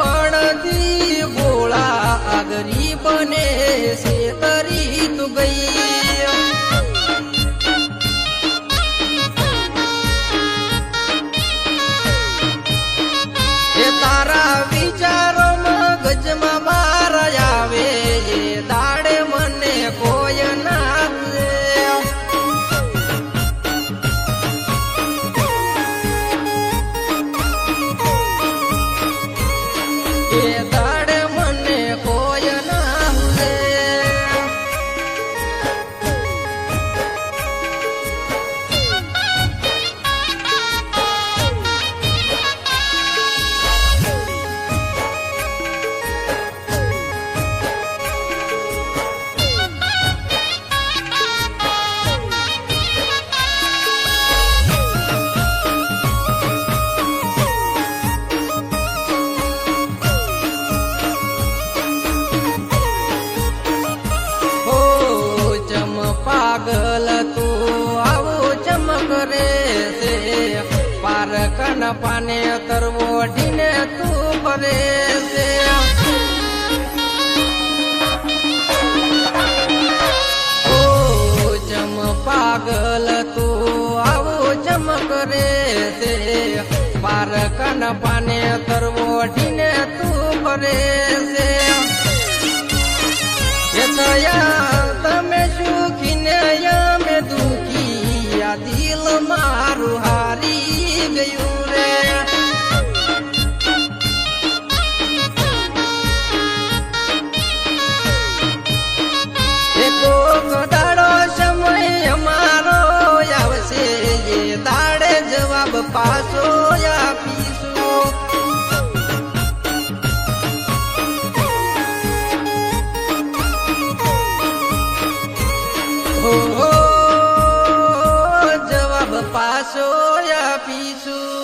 નોનપણથી ગોળા આગરી બને છે એ ચમક રે છે. પારકન પાને તરવો ઢીને તું ફરે છે. પાગલ તું આવો જમ રે છે. પારકન પાને તરવો ઢીને તું ફરે છે. જવાબ પાછો આપીશું હો જવાબ પાછો આપીશું